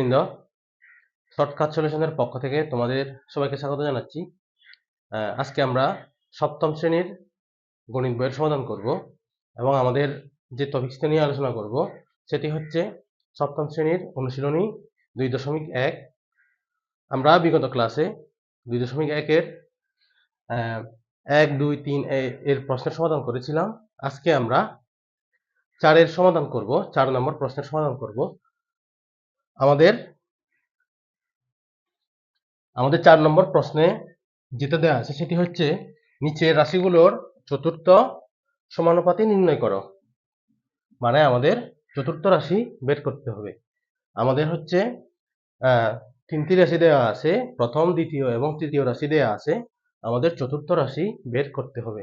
শিক্ষার্থীবৃন্দ শর্টকাট সলিউশনের পক্ষ থেকে তোমাদের সবাইকে স্বাগত জানাচ্ছি। আজকে আমরা সপ্তম শ্রেণির গণিত বইয়ের সমাধান করব এবং আমাদের যে টপিক্সটা নিয়ে আলোচনা করব, সেটি হচ্ছে সপ্তম শ্রেণির অনুশীলনী দুই দশমিক এক। আমরা বিগত ক্লাসে দুই দশমিক একের এক, দুই, তিন এর প্রশ্নের সমাধান করেছিলাম। আজকে আমরা চারের সমাধান করব, চার নম্বর প্রশ্নের সমাধান করব। আমাদের আমাদের চার নম্বর প্রশ্নে যেটা দেওয়া আছে সেটি হচ্ছে, নিচের রাশিগুলোর চতুর্থ সমানুপাতি নির্ণয় করো। মানে আমাদের চতুর্থ রাশি বের করতে হবে। আমাদের হচ্ছে তিনটি রাশি দেওয়া আছে, প্রথম, দ্বিতীয় এবং তৃতীয় রাশি দেওয়া আছে, আমাদের চতুর্থ রাশি বের করতে হবে।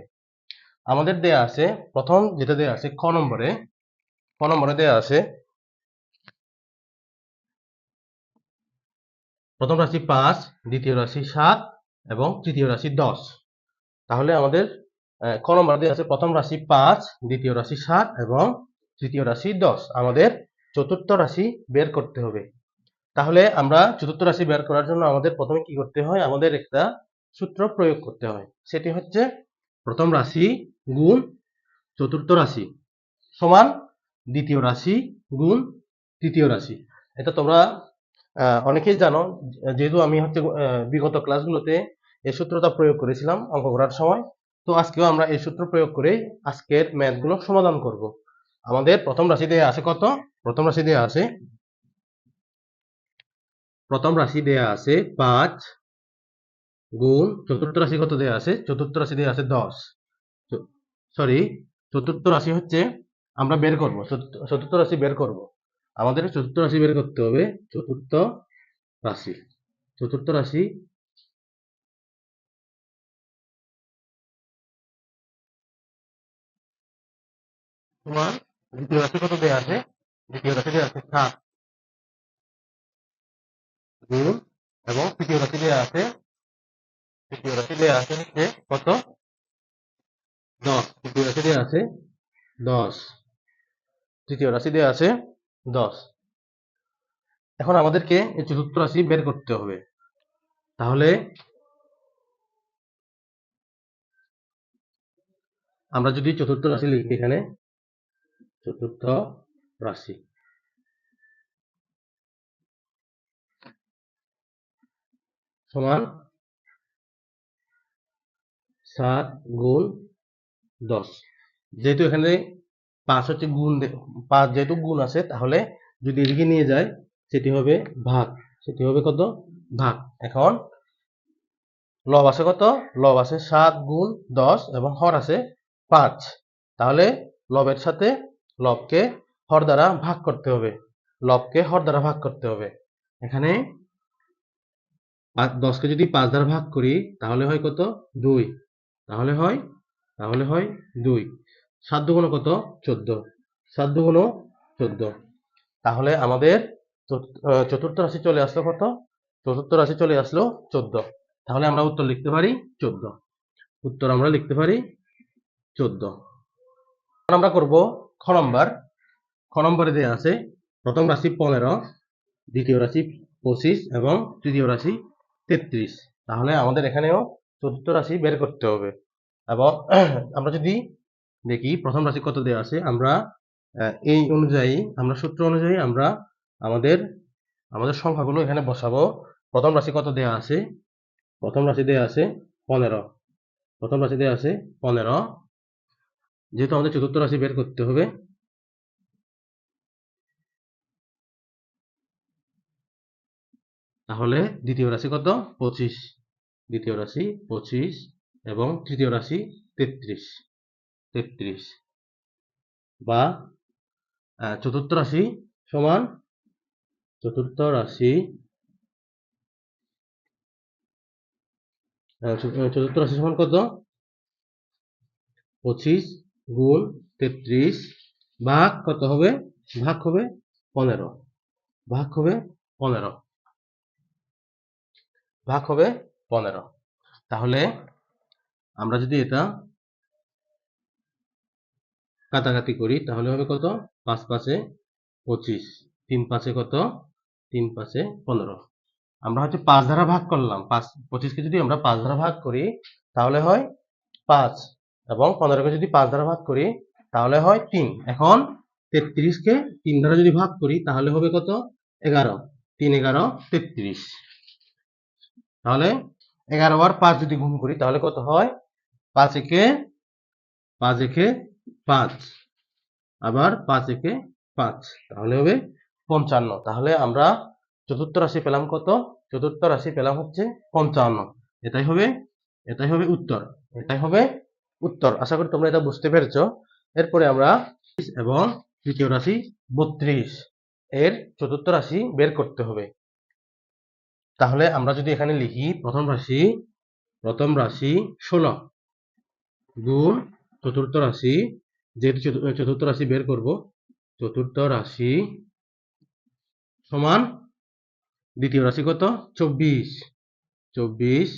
আমাদের দেয়া আছে, প্রথম যেটা দেয়া আছে ক নম্বরে ক নম্বরে দেয়া আছে প্রথম রাশি পাঁচ, দ্বিতীয় রাশি সাত এবং তৃতীয় রাশি দশ। তাহলে আমাদের ক আছে, প্রথম রাশি পাঁচ, দ্বিতীয় রাশি সাত এবং তৃতীয় রাশি দশ। আমাদের চতুর্থ রাশি বের করতে হবে। তাহলে আমরা চতুর্থ রাশি বের করার জন্য আমাদের প্রথমে কি করতে হয়? আমাদের একটা সূত্র প্রয়োগ করতে হয়। সেটি হচ্ছে প্রথম রাশি গুণ চতুর্থ রাশি সমান দ্বিতীয় রাশি গুণ তৃতীয় রাশি। এটা তোমরা অনেকেই জানো, যেহেতু আমি হচ্ছে বিগত ক্লাসগুলোতে এই সূত্রটা প্রয়োগ করেছিলাম, অঙ্ক করার সময়, তো আজকেও আমরা এই সূত্র প্রয়োগ করে আজকের ম্যাথগুলো সমাধান করব। আমাদের প্রথম রাশি দেয়া আছে কত? প্রথম রাশি দেয়া আছে, প্রথম রাশি দেয়া আছে পাঁচ গুণ, চতুর্থ রাশি কত দেয়া আছে? চতুর্থ রাশি দেয়া আছে দশ। সরি চতুর্থ রাশি হচ্ছে, আমরা বের করব চতুর্থ রাশি বের করব। আমাদের চতুর্থ রাশি বের করতে হবে। চতুর্থ রাশি। চতুর্থ রাশি তোমার দ্বিতীয় রাশি কত দেয়া আছে? দ্বিতীয় রাশি দেয়া আছে সাত। গুণ এবং তৃতীয় রাশি দেয়া আছে, তৃতীয় রাশি দেয়া আছে হচ্ছে কত? দশ। তৃতীয় রাশি দেয়া আছে দশ। তৃতীয় রাশি দেয়া আছে দশ। এখন আমাদেরকে এই চতুর্থ রাশি বের করতে হবে। তাহলে আমরা যদি চতুর্থ রাশি লিখি এখানে, চতুর্থ রাশি। সমান সাত গুণ দশ। যেহেতু এখানে পাঁচ হচ্ছে গুণ পাঁচ যেহেতু গুণ আছে, তাহলে যদি এদিকে নিয়ে যায় সেটি হবে ভাগ। সেটি হবে কত? ভাগ। এখন লব আছে কত? লব আছে সাত গুণ দশ এবং হর আছে পাঁচ। তাহলে লবের সাথে লবকে হর দ্বারা ভাগ করতে হবে। লবকে হর দ্বারা ভাগ করতে হবে। এখানে দশকে যদি পাঁচ দ্বারা ভাগ করি, তাহলে হয় কত? দুই। তাহলে হয় তাহলে হয় দুই। সাত কত? চোদ্দ। সাত চোদ্দ। তাহলে আমাদের চত- চতুর্থ রাশি চলে আসলো কত? চতুর্থ রাশি চলে আসলো চোদ্দ। তাহলে আমরা উত্তর লিখতে পারি চোদ্দ। উত্তর আমরা লিখতে পারি চোদ্দ। আমরা করব খ নম্বর। খ নম্বরে দেওয়া আছে, প্রথম রাশি পনেরো, দ্বিতীয় রাশি পঁচিশ এবং তৃতীয় রাশি তেত্রিশ। তাহলে আমাদের এখানেও চতুর্থ রাশি বের করতে হবে। এবং আমরা যদি দেখি, প্রথম রাশি কত দেওয়া আছে? আমরা এই অনুযায়ী, আমরা সূত্র অনুযায়ী আমরা আমাদের আমাদের সংখ্যাগুলো এখানে বসাবো। প্রথম রাশি কত দেওয়া আছে? প্রথম রাশি দেওয়া আছে পনেরো। প্রথম রাশি দেওয়া আছে পনেরো। যেহেতু আমাদের চতুর্থ রাশি বের করতে হবে। তাহলে দ্বিতীয় রাশি কত? পঁচিশ। দ্বিতীয় রাশি পঁচিশ এবং তৃতীয় রাশি তেত্রিশ। তেত্রিশ বা চতুর্থ রাশি সমান চতুর্থ রাশি চতুর্থ রাশি সমান কত? পঁচিশ গুণ তেত্রিশ ভাগ কত হবে? ভাগ হবে পনেরো। ভাগ হবে পনেরো। ভাগ হবে পনেরো। তাহলে আমরা যদি এটা কাটাকাটি করি, তাহলে হবে কত? পাঁচ পাঁচে পঁচিশ। তিন পাঁচে কত? তিন পাঁচে পনেরো। আমরা হচ্ছে পাঁচ দ্বারা ভাগ করলাম। পাঁচ, পঁচিশকে যদি আমরা পাঁচ দ্বারা ভাগ করি, তাহলে হয় পাঁচ। এবং পনেরোকে যদি পাঁচ দ্বারা ভাগ করি, তাহলে হয় তিন। এখন তেত্রিশকে তিন দ্বারা যদি ভাগ করি, তাহলে হবে কত? এগারো। তিন, এগারো, তেত্রিশ। তাহলে এগারো আর পাঁচ যদি গুণ করি, তাহলে কত হয়? পাঁচ একে পাঁচ একে পাঁচ। আবার পাঁচ একে পাঁচ, তাহলে হবে পঞ্চান্ন। তাহলে আমরা চতুর্থ রাশি পেলাম কত? চতুর্থ রাশি পেলাম হচ্ছে পঞ্চান্ন। এটাই হবে এটাই হবে উত্তর, এটাই হবে উত্তর। আশা করি তোমরা এটা বুঝতে পেরেছ। এরপরে আমরা এবং তৃতীয় রাশি বত্রিশ, এর চতুর্থ রাশি বের করতে হবে। তাহলে আমরা যদি এখানে লিখি প্রথম রাশি প্রথম রাশি ষোলো, গুণ চতুর্থ রাশি, যেহেতু চতুর্থ রাশি বের করব, চতুর্থ রাশি সমান দ্বিতীয় রাশি কত? চব্বিশ। চব্বিশ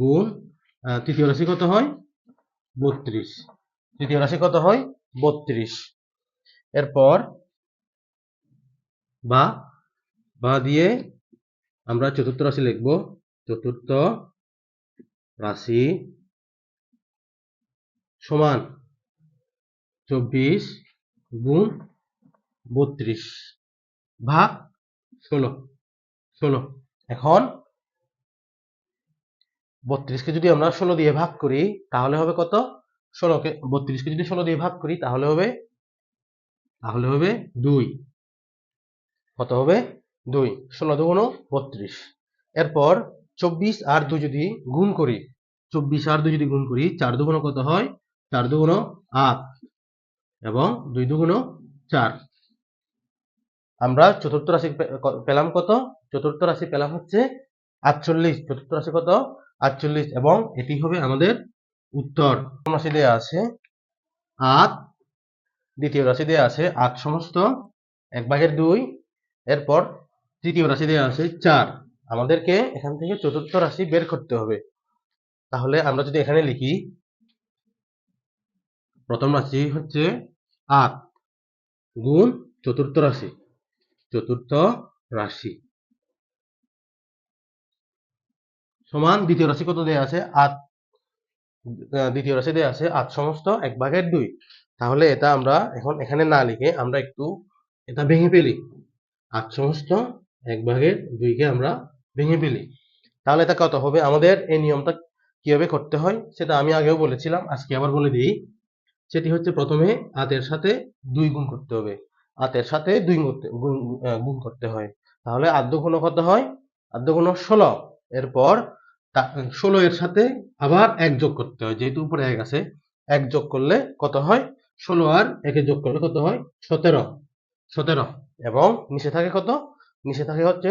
গুণ তৃতীয় রাশি কত হয়? বত্রিশ। তৃতীয় রাশি কত হয়? বত্রিশ। এরপর বা বা দিয়ে আমরা চতুর্থ রাশি লিখব, চতুর্থ রাশি সমান চব্বিশ গুণ বত্রিশ ভাগ ষোলো। ষোলো। এখন বত্রিশকে যদি আমরা ষোলো দিয়ে ভাগ করি, তাহলে হবে কত? ষোলোকে, বত্রিশকে যদি ষোলো দিয়ে ভাগ করি, তাহলে হবে তাহলে হবে দুই। কত হবে? দুই। ষোলো দুগুণ বত্রিশ। এরপর চব্বিশ আর দুই যদি গুণ করি, চব্বিশ আর দুই যদি গুণ করি, চার দুগুণ কত হয়? চার দুগুণ আট এবং দুই দুগুণ চার। আমরা চতুর্থ রাশি পেলাম কত? চতুর্থ রাশি পেলাম হচ্ছে আটচল্লিশ। চতুর্থ রাশি কত? আটচল্লিশ এবং এটি হবে আমাদের উত্তর। রাশি দেওয়া আছে আট, দ্বিতীয় রাশি দেওয়া আছে আট সমস্ত এক ভাগের দুই, এরপর তৃতীয় রাশি দেওয়া আছে চার। আমাদেরকে এখান থেকে চতুর্থ রাশি বের করতে হবে। তাহলে আমরা যদি এখানে লিখি প্রথম রাশি হচ্ছে আট। গুণ চতুর্থ রাশি। চতুর্থ রাশি। সমান দ্বিতীয় রাশি কত দেয়া আছে? আট। দ্বিতীয় রাশি দেয়া আছে আট সমস্ত এক ভাগের দুই। তাহলে এটা আমরা এখন এখানে না লিখে আমরা একটু এটা ভেঙে ফেলি। আট সমস্ত এক ভাগের দুইকে আমরা ভেঙে ফেলি। তাহলে এটা কত হবে? আমাদের এই নিয়মটা কীভাবে করতে হয় সেটা আমি আগেও বলেছিলাম, আজকে আবার বলে দিই। সেটি হচ্ছে প্রথমে আটের সাথে দুই গুণ করতে হবে। আটের সাথে দুই করতে গুণ গুণ করতে হয়। তাহলে আদ্য গুণ কত হয়? আদ্য গুণ ষোলো। এরপর ষোলো এর সাথে আবার এক যোগ করতে হয়। যেহেতু উপরে এক আছে, এক যোগ করলে কত হয়? ষোলো আর একে যোগ করলে কত হয়? সতেরো। সতেরো। এবং নিচে থাকে কত? নিচে থাকে হচ্ছে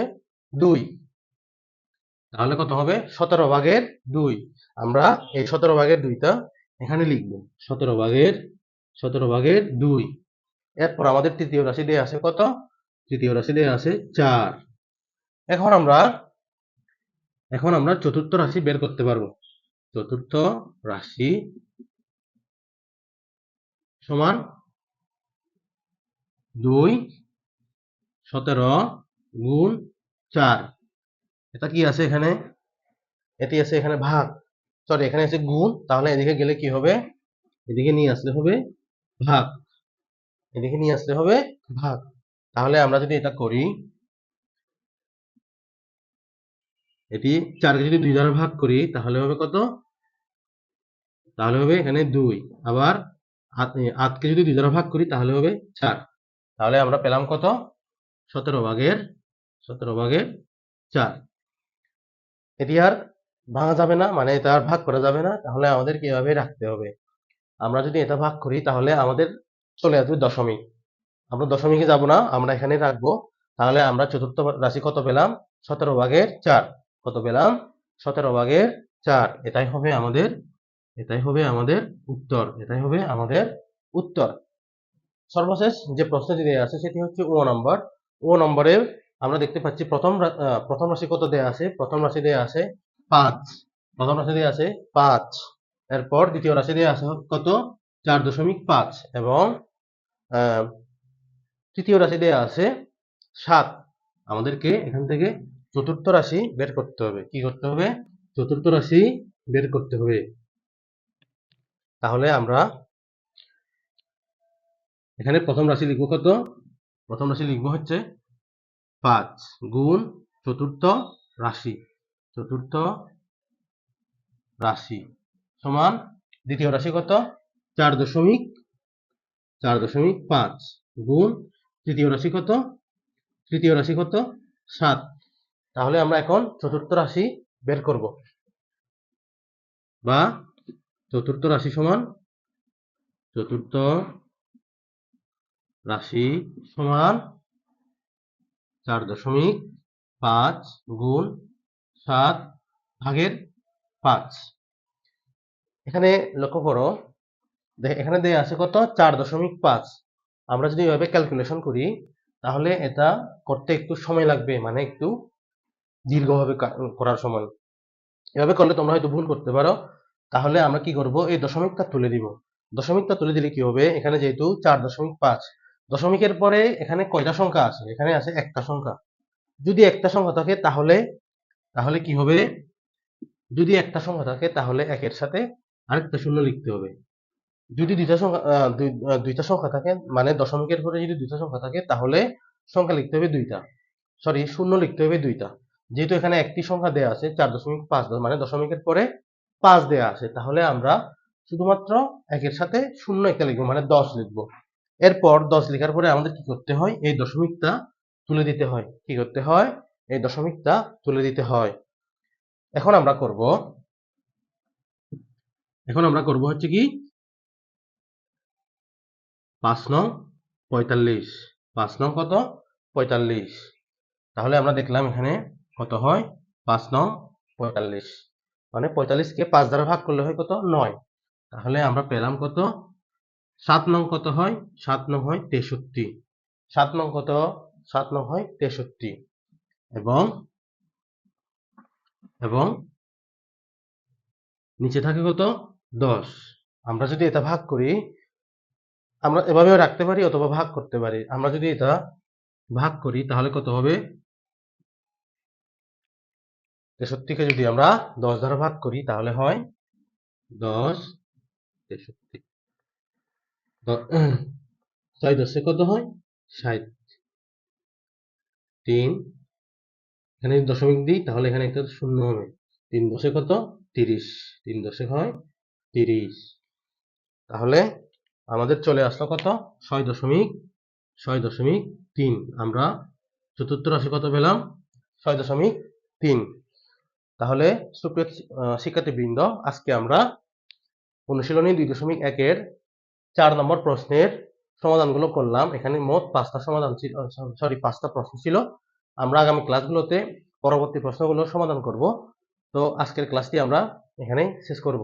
দুই। তাহলে কত হবে? সতেরো ভাগের দুই। আমরা এই সতেরো ভাগের দুইটা এখানে লিখব সতেরো ভাগের সতেরো ভাগের দুই। এরপর আমাদের তৃতীয় রাশি দিয়ে আছে কত? তৃতীয় রাশি দিয়ে আছে চার। এখন আমরা এখন আমরা চতুর্থ রাশি বের করতে পারব। চতুর্থ রাশি সমান দুই, সতেরো গুণ চার। এটা কি আছে এখানে? এটি আছে এখানে ভাগ। সরি এখানে আছে গুণ, তাহলে এদিকে গেলে কি হবে? এদিকে নিয়ে আসলে হবে ভাগ। এদিকে নিয়ে আসলে হবে ভাগ। তাহলে আমরা যদি এটা করি, এটি চারকে যদি দুই দ্বারা ভাগ করি, তাহলে হবে কত? তাহলে হবে এখানে দুই। আবার আট- আটকে যদি দুই দ্বারা ভাগ করি, তাহলে হবে চার। তাহলে আমরা পেলাম কত? সতেরো ভাগের সতেরো ভাগের চার। এটি আর ভাঙা যাবে না মানে এটা আর ভাগ করা যাবে না, তাহলে আমাদের কীভাবে রাখতে হবে। আমরা যদি এটা ভাগ করি, তাহলে আমাদের চলে আসবে দশমিক। আমরা দশমিকে যাব না, আমরা এখানে রাখব। তাহলে আমরা চতুর্থ রাশি কত পেলাম? সতেরো ভাগের চার। কত পেলাম? সতেরো ভাগের চার। এটাই হবে আমাদের, এটাই হবে আমাদের উত্তর, এটাই হবে আমাদের উত্তর। সর্বশেষ যে প্রশ্নটি দেওয়া আছে, সেটি হচ্ছে ও নম্বর। ও নম্বরে আমরা দেখতে পাচ্ছি প্রথম প্রথম রাশি কত দেয়া আছে? প্রথম রাশি দেয়া আছে পাঁচ। প্রথম রাশি দেয়া আছে পাঁচ। এরপর দ্বিতীয় রাশি দেয়া আছে কত? চার দশমিক পাঁচ এবং তৃতীয় রাশি দেয়া আছে সাত। আমাদেরকে এখান থেকে চতুর্থ রাশি বের করতে হবে। কি করতে হবে? চতুর্থ রাশি বের করতে হবে। তাহলে আমরা এখানে প্রথম রাশি লিখব কত? প্রথম রাশি লিখব হচ্ছে পাঁচ গুণ চতুর্থ রাশি। চতুর্থ রাশি সমান দ্বিতীয় রাশি কত? চার দশমিক চার দশমিক পাঁচ গুণ তৃতীয় রাশি কত? তৃতীয় রাশি কত? সাত। তাহলে আমরা এখন চতুর্থ রাশি বের করব। বা চতুর্থ রাশি সমান চতুর্থ রাশি সমান চার দশমিক পাঁচ গুণ সাত ভাগের পাঁচ। এখানে লক্ষ্য করো এখানে দেয়া আছে কত? চার দশমিক পাঁচ। আমরা যদি এভাবে ক্যালকুলেশন করি, তাহলে এটা করতে একটু সময় লাগবে মানে একটু দীর্ঘভাবে করার সময়। এভাবে করলে তোমরা হয়তো ভুল করতে পারো। তাহলে আমরা কি করব? এই দশমিকটা তুলে দিব। দশমিকটা তুলে দিলে কি হবে? এখানে যেহেতু চার দশমিক পাঁচ। দশমিকের পরে এখানে কয়টা সংখ্যা আছে? এখানে আছে একটা সংখ্যা। যদি একটা সংখ্যা থাকে, তাহলে তাহলে কি হবে? যদি একটা সংখ্যা থাকে, তাহলে একের সাথে আরেকটা শূন্য লিখতে হবে। যদি দুইটা সংখ্যা দুইটা সংখ্যা থাকে মানে দশমিকের পরে যদি দুইটা সংখ্যা থাকে, তাহলে সংখ্যা লিখতে হবে দুইটা। সরি শূন্য লিখতে হবে দুইটা। যেহেতু এখানে একটি সংখ্যা দেয়া আছে, চার দশমিক পাঁচ মানে দশমিকের পরে পাঁচ দেয়া আছে, তাহলে আমরা শুধুমাত্র একের সাথে শূন্য একটা লিখব মানে দশ লিখব। এরপর দশ লেখার পরে আমাদের কি করতে হয়? এই দশমিকটা তুলে দিতে হয়। কি করতে হয়? এই দশমিকটা তুলে দিতে হয়। এখন আমরা করব, এখন আমরা করব হচ্ছে কি? পাঁচ নং পঁয়তাল্লিশ। পাঁচ নং কত? পঁয়তাল্লিশ। তাহলে আমরা দেখলাম এখানে কত হয়? পাঁচ নং পঁয়তাল্লিশ। মানে পঁয়তাল্লিশকে পাঁচ দ্বারা ভাগ করলে হয় কত? নয়। তাহলে আমরা পেলাম কত? সাত নং কত হয়? সাত নং হয় তেষট্টি। সাত নং কত? সাত নং হয় তেষট্টি। এবং এবং নিচে থাকে কত? দশ। আমরা যদি এটা ভাগ করি, আমরা এভাবেও রাখতে পারি অথবা ভাগ করতে পারি। আমরা যদি এটা ভাগ করি, তাহলে কত হবে? তেষট্টিকে যদি আমরা দশ দ্বারা ভাগ করি, তাহলে হয় দশ তেষট্টি। ছয় দশে কত হয়? ষাট। তিন এখানে যদি দশমিক দিই, তাহলে এখানে একটা শূন্য হবে। তিন দশে কত? তিরিশ। তিন দশে হয় তিরিশ। তাহলে আমাদের চলে আসলো কত? ছয় দশমিক ছয় দশমিক তিন। আমরা চতুর্থ রাশি কত পেলাম? ছয় দশমিক তিন। তাহলে সুপ্রিয় শিক্ষার্থীবৃন্দ, আজকে আমরা অনুশীলনী দুই দশমিক একের চার নম্বর প্রশ্নের সমাধানগুলো করলাম। এখানে মোট পাঁচটা সমাধান ছিল সরি, পাঁচটা প্রশ্ন ছিল। আমরা আগামী ক্লাসগুলোতে পরবর্তী প্রশ্নগুলো সমাধান করব। তো আজকের ক্লাসটি আমরা এখানেই শেষ করব।